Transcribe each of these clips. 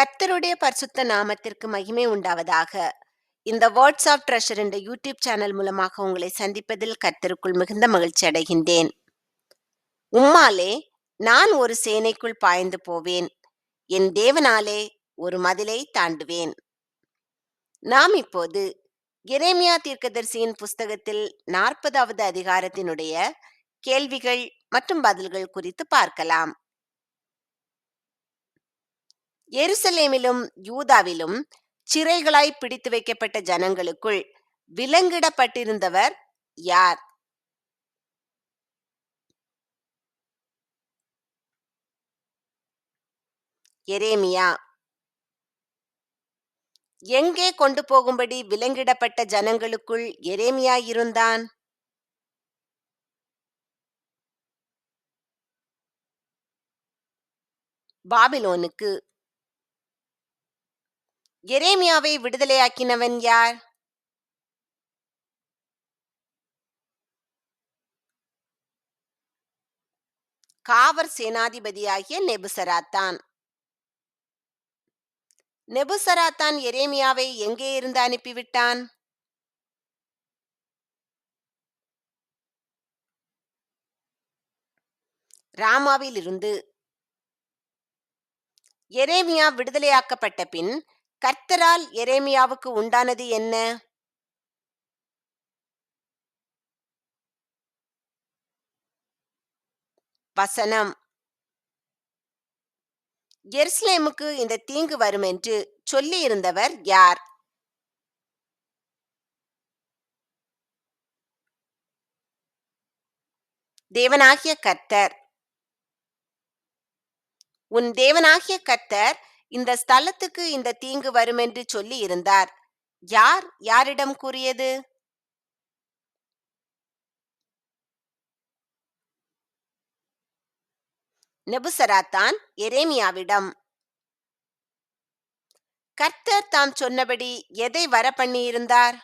கர்த்தருடைய பரிசுத்த நாமத்திற்கு மகிமை உண்டாவதாக. இந்த வேர்ட்ஸ் ஆஃப் ட்ரெஷர் என்ற யூடியூப் சேனல் மூலமாக உங்களை சந்திப்பதில் கர்த்தருக்குள் மிகுந்த மகிழ்ச்சி அடைகின்றேன். உம்மாலே நான் ஒரு சேனைக்குள் பாய்ந்து போவேன். என் தேவனாலே ஒரு மதிலை தாண்டுவேன். நாம் இப்போது எரேமியா தீர்க்கதரிசியின் புஸ்தகத்தில் நாற்பதாவது அதிகாரத்தினுடைய கேள்விகள் மற்றும் பதில்கள் குறித்து பார்க்கலாம். எருசலேமிலும் யூதாவிலும் சிறைகளாய் பிடித்து வைக்கப்பட்ட ஜனங்களுக்குள் விலங்கிடப்பட்டிருந்தவர் யார்? எரேமியா. எங்கே கொண்டு போகும்படி விலங்கிடப்பட்ட ஜனங்களுக்குள் எரேமியா இருந்தான்? பாபிலோனுக்கு எரேமியாவை விடுதலையாக்கினவன் யார்? காவர் சேனாதிபதியாகிய நெபுசராத்தான். நெபுசராத்தான் எரேமியாவை எங்கே இருந்து அனுப்பிவிட்டான்? ராமாவில் இருந்து எரேமியா விடுதலையாக்கப்பட்ட பின் கர்த்தரால் எரேமியாவுக்கு உண்டானது என்ன? வசனம். எருசலேமுக்கு இந்த தீங்கு வரும் என்று சொல்லியிருந்தவர் யார்? தேவனாகிய கர்த்தர். உன் தேவனாகிய கர்த்தர் இந்த ஸ்தலத்துக்கு இந்த தீங்கு வரும் என்று சொல்லி இருந்தார். யார் யாரிடம் கூறியது? நெபுசராத்தான் எரேமியாவிடம். கர்த்தர் தாம் சொன்னபடி எதை வர பண்ணியிருந்தார்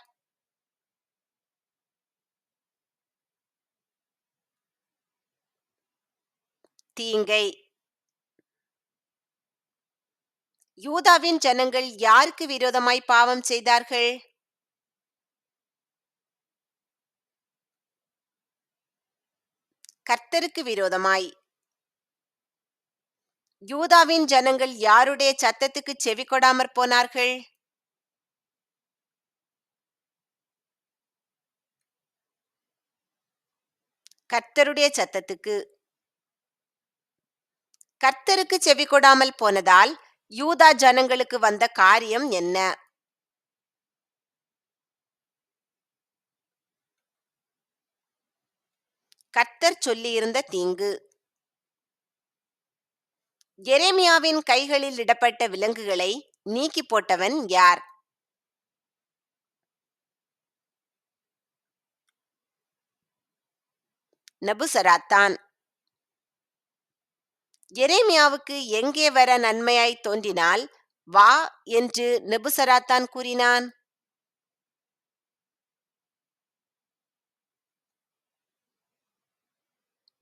தீங்கை. யூதாவின் ஜனங்கள் யாருக்கு விரோதமாய் பாவம் செய்தார்கள்? கர்த்தருக்கு விரோதமாய். யூதாவின் ஜனங்கள் யாருடைய சத்தத்துக்கு செவி கொடாமற் போனார்கள்? கர்த்தருடைய சத்தத்துக்கு. கர்த்தருக்கு செவி கொடாமல் போனதால் யூதா ஜனங்களுக்கு வந்த காரியம் என்ன? கர்த்தர் சொல்லியிருந்த தீங்கு. எரேமியாவின் கைகளில் இடப்பட்ட விலங்குகளை நீக்கி போட்டவன் யார்? நபுசராத்தான். எரேமியாவுக்கு எங்கே வர நன்மையாய் தோன்றினால் வா என்று நெபுசராத்தான் கூறினான்.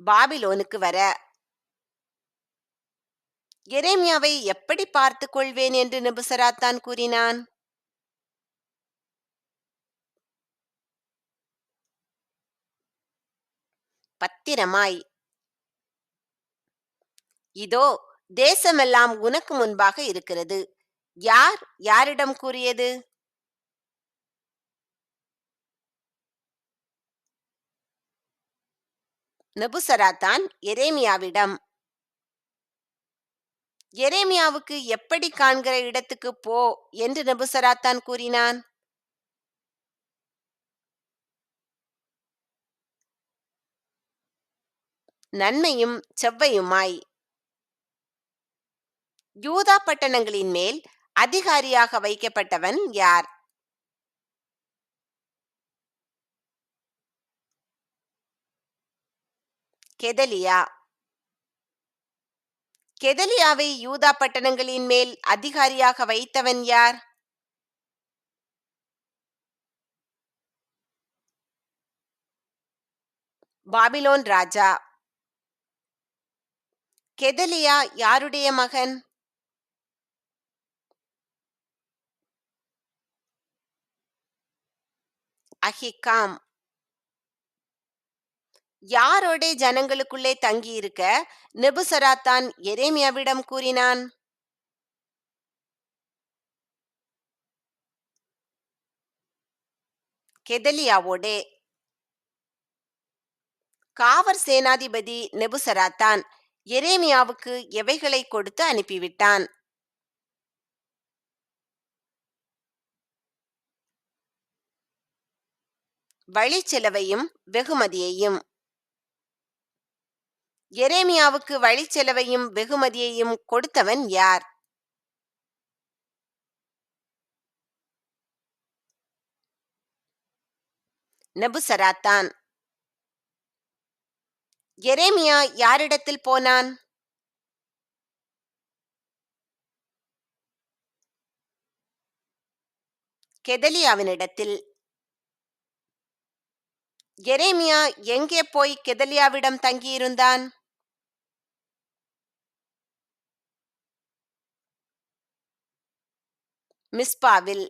பாபிலோனுக்கு வர எரேமியாவை எப்படி பார்த்து கொள்வேன்? என்று நெபுசராத்தான் கூறினான். பத்திரமாய் இதோ தேசமெல்லாம் உனக்கு முன்பாக இருக்கிறது. யார் யாரிடம் கூறியது? நபுசராத்தான் எரேமியாவிடம். எரேமியாவுக்கு எப்படி காண்கிற இடத்துக்கு போ என்று நபுசராத்தான் கூறினான். நன்மையும் செவ்வையுமாய். யூதா பட்டணங்களின் மேல் அதிகாரியாக வைக்கப்பட்டவன் யார்? கெதலியா. கெதலியாவை யூதா பட்டணங்களின் மேல் அதிகாரியாக வைத்தவன் யார்? பாபிலோன் ராஜா. கெதலியா யாருடைய மகன்? அஹிகாம் யாரோடே ஜனங்களுக்குள்ளே தங்கியிருக்க நெபுசராத்தான் எரேமியாவிடம் கூறினான்? கெதலியாவோடே. காவற் சேனாதிபதி நெபுசராத்தான் எரேமியாவுக்கு எவைகளை கொடுத்து அனுப்பிவிட்டான்? வழிச்செலவையும் வெகுமதியையும். எரேமியாவுக்கு வழிச்செலவையும் வெகுமதியையும் கொடுத்தவன் யார்? நெபுசராத்தான். எரேமியா யாரிடத்தில் போனான்? கெதலியாவினிடத்தில். எரேமியா எங்கே போய் கெதலியாவிடம் தங்கியிருந்தான்? மிஸ்பாவில்.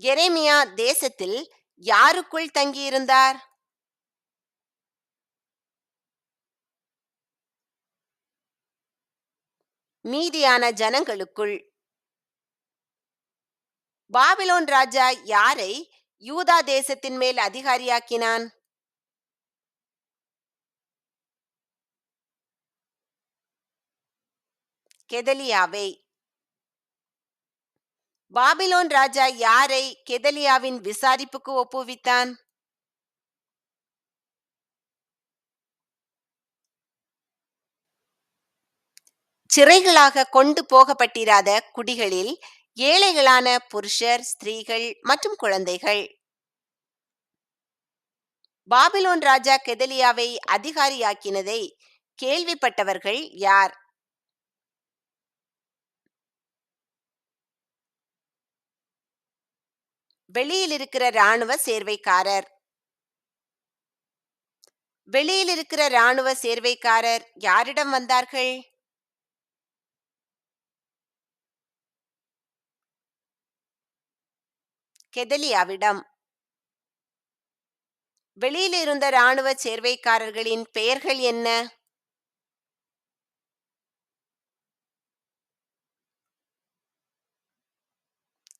எரேமியா தேசத்தில் யாருக்குள் தங்கியிருந்தார்? மீதியான ஜனங்களுக்குள். பாபிலோன் ராஜா யாரை யூதா தேசத்தின் மேல் அதிகாரியாக்கினான். கெதலியாவை. பாபிலோன் ராஜா யாரை கெதலியாவின் விசாரிப்புக்கு ஒப்புவித்தான்? சிறைகளாக கொண்டு போகப்பட்டிராத குடிகளில் ஏழைகளான புருஷர் ஸ்திரீகள் மற்றும் குழந்தைகள். பாபிலோன் ராஜா கெதலியாவை அதிகாரியாக்கினதை கேள்விப்பட்டவர்கள் யார்? வெளியில் இருக்கிற ராணுவ சேர்வைக்காரர். வெளியில் இருக்கிற ராணுவ சேர்வைக்காரர் யாரிடம் வந்தார்கள்? கெதலியாவிடம் வெளியில் இருந்த ராணுவ சேர்வைக்காரர்களின் பெயர்கள் என்ன?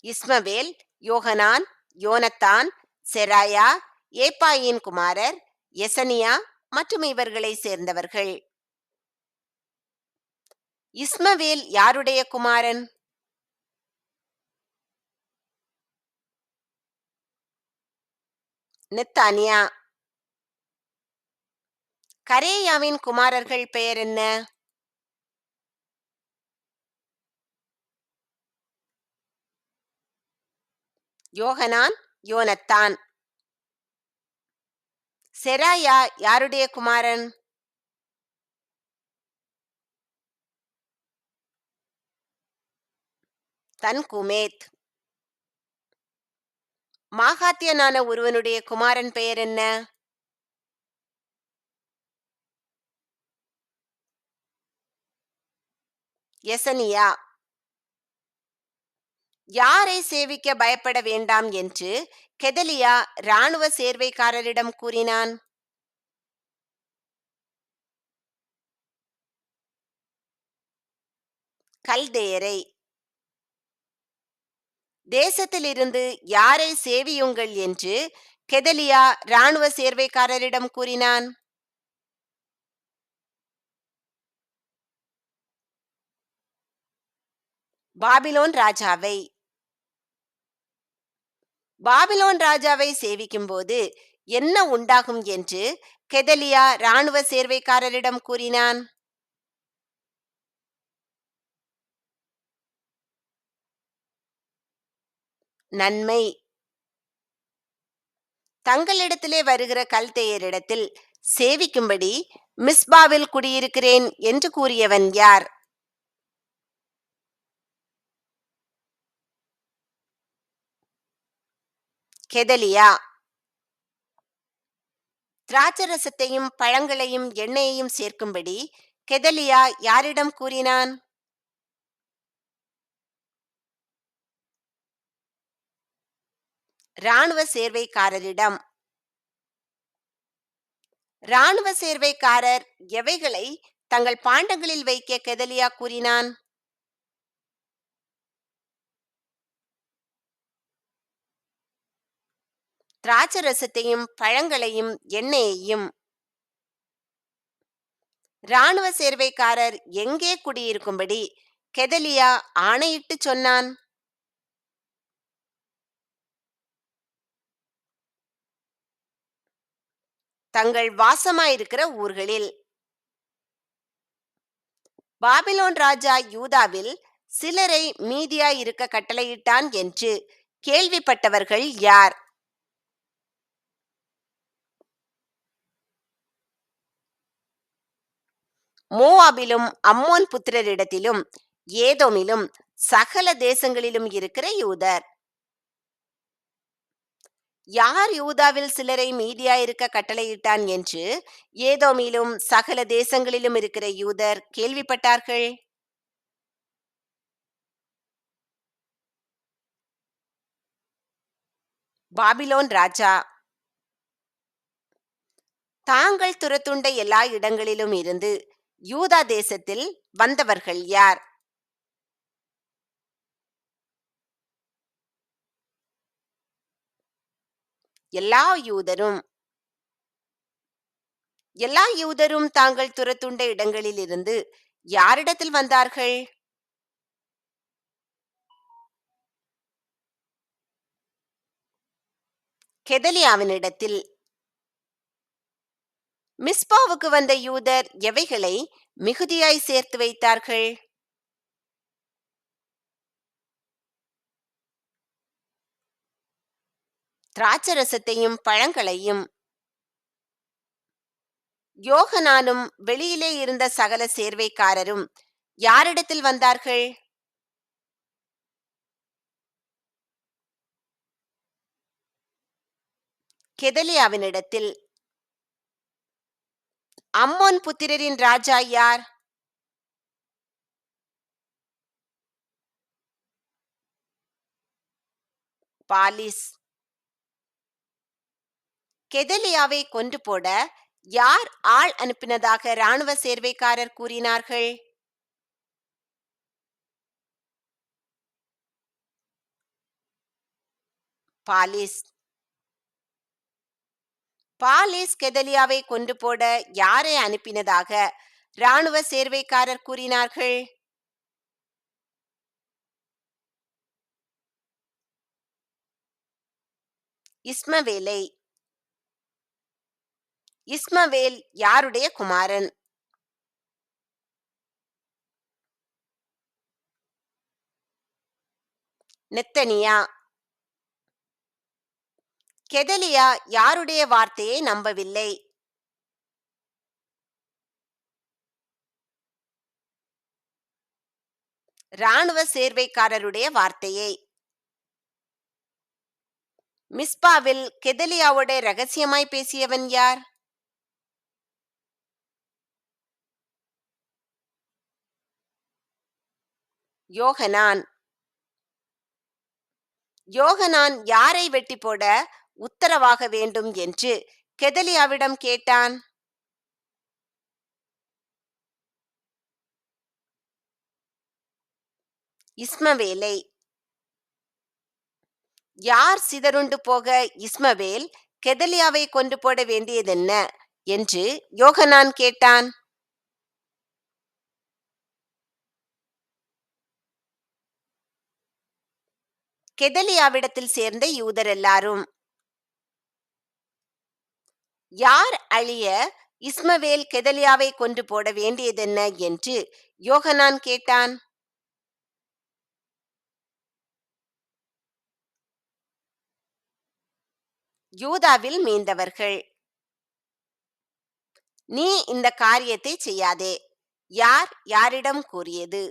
இஸ்மவேல் யோகனான் யோனத்தான் செராயா ஏப்பாயின் குமாரர் எசனியா மற்றும் இவர்களை சேர்ந்தவர்கள். இஸ்மவேல் யாருடைய குமாரன்? நெத்தானியா? கரேயாவின் குமாரர்கள் பெயர் என்ன? யோகனான் யோனத்தான். செராயா யாருடைய குமாரன்? தன்குமேத் மாகாத்தியனான ஒருவனுடைய குமாரன் பெயர் என்ன? எசனியா. யாரை சேவிக்க பயப்பட வேண்டாம் என்று கெதலியா இராணுவ சேர்வைக்காரரிடம் கூறினான். கல்தேயரை. தேசத்திலிருந்து யாரை சேவியுங்கள் என்று கெதலியா இராணுவ சேர்வைக்காரரிடம் கூறினான். பாபிலோன் ராஜாவை பாபிலோன் ராஜாவை சேவிக்கும்போது என்ன உண்டாகும் என்று கெதலியா இராணுவ சேர்வைக்காரரிடம் கூறினான். நன்மை. தங்களிடத்திலே வருகிற கல்தேயரிடத்தில் சேவிக்கும்படி மிஸ்பாவில் குடியிருக்கிறேன் என்று கூறியவன் யார்? கெதலியா. திராட்சரசத்தையும் பழங்களையும் எண்ணெயையும் சேர்க்கும்படி கெதலியா யாரிடம் கூறினான்? இராணுவ சேர்வைக்காரரிடம். இராணுவ சேர்வைக்காரர் எவைகளை தங்கள் பாண்டங்களில் வைக்க கெதலியா கூறினான்? திராட்சரசத்தையும் பழங்களையும் எண்ணெயையும். இராணுவ சேர்வைக்காரர் எங்கே குடியிருக்கும்படி கெதலியா ஆணையிட்டு சொன்னான்? தங்கள் வாசமாயிருக்கிற ஊர்களில். பாபிலோன் ராஜா யூதாவில் சிலரை மீதியாயிருக்க கட்டளையிட்டான் என்று கேள்விப்பட்டவர்கள் யார்? மோவாபிலும் அம்மோன் புத்திரரிடத்திலும் ஏதோமிலும் சகல தேசங்களிலும் இருக்கிற யூதர். யார் யூதாவில் சிலரை மீதியா இருக்க கட்டளையிட்டான் என்று ஏதோமிலும் சகல தேசங்களிலும் இருக்கிற யூதர் கேள்விப்பட்டார்கள்? பாபிலோன் ராஜா. தாங்கள் துரத்துண்ட எல்லா இடங்களிலும் இருந்து யூதா தேசத்தில் வந்தவர்கள் யார்? எல்லா யூதரும் எல்லா யூதரும் தாங்கள் துரத்துண்ட இடங்களிலிருந்து யாரிடத்தில் வந்தார்கள்? கெதலியாவினிடத்தில். மிஸ்பாவுக்கு வந்த யூதர் எவைகளை மிகுதியாய் சேர்த்து வைத்தார்கள்? திராட்சரசத்தையும் பழங்களையும். யோகனானும் வெளியிலே இருந்த சகல சேர்வைக்காரரும் யாரிடத்தில் வந்தார்கள்? கெதலியாவினிடத்தில். அம்மோன் புத்திரரின் ராஜா யார்? பாலிஸ். கெதலியாவை கொன்று போட யார் ஆள் அனுப்பினதாக ராணுவ சேர்வைக்காரர் கூறினார்கள்? பாலிஸ். பாலிஸ் கெதலியாவை கொண்டு போட யாரை அனுப்பினதாக ராணுவ சேர்வைக்காரர் கூறினார்கள்? இஸ்மவேலை. இஸ்மவேல் யாருடைய குமாரன்? நெத்தனியா? கெதலியா யாருடைய வார்த்தையை நம்பவில்லை? ராணுவ சேர்வைக்காரருடைய வார்த்தையை. மிஸ்பாவில் கெதலியாவோட ரகசியமாய் பேசியவன் யார்? யோகனான். யோகனான் யாரை வெட்டி போட உத்தரவாக வேண்டும் என்று கெதலியாவிடம் கேட்டான். இஸ்மவேலை. யார் சிதறுண்டு போக இஸ்மவேல் கெதலியாவை கொண்டு போட வேண்டியதென்ன? என்று யோகனான் கேட்டான். கெதலியாவிடத்தில் சேர்ந்த யூதர் எல்லாரும் யார் அழிய இஸ்மவேல் கெதலியாவை கொண்டு போட வேண்டியதென்ன? என்று யோகனான் கேட்டான். யூதாவில் மீந்தவர்கள். நீ இந்த காரியத்தை செய்யாதே. யார் யாரிடம் கூறியது?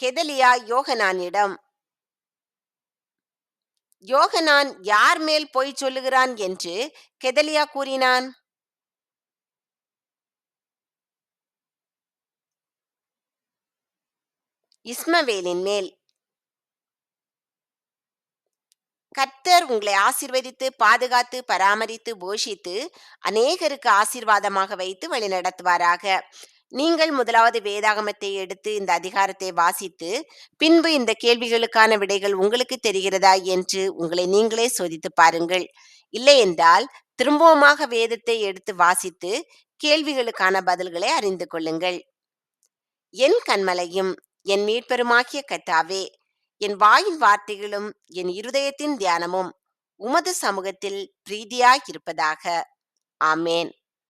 கெதலியா யோகனானிடம் யோகனான் யார் மேல் பொய் சொல்லுகிறான்? என்று கெதலியா கூறினான். இஸ்மவேலின் மேல் கர்த்தர் உங்களை ஆசிர்வதித்து பாதுகாத்து பராமரித்து போஷித்து அநேகருக்கு ஆசீர்வாதமாக வைத்து வழிநடத்துவாராக. நீங்கள் முதலாவது வேதாகமத்தை எடுத்து இந்த அதிகாரத்தை வாசித்து பின்பு இந்த கேள்விகளுக்கான விடைகள் உங்களுக்கு தெரிகிறதா என்று உங்களை நீங்களே சோதித்து பாருங்கள். இல்லையென்றால் திரும்பவுமாக வேதத்தை எடுத்து வாசித்து கேள்விகளுக்கான பதில்களை அறிந்து கொள்ளுங்கள். என் கண்மலையும் என் மீட்பெருமாகிய கத்தாவே என் வாயின் வார்த்தைகளும் என் இருதயத்தின் தியானமும் உமது சமூகத்தில் பிரீதியாயிருப்பதாக. ஆமேன்.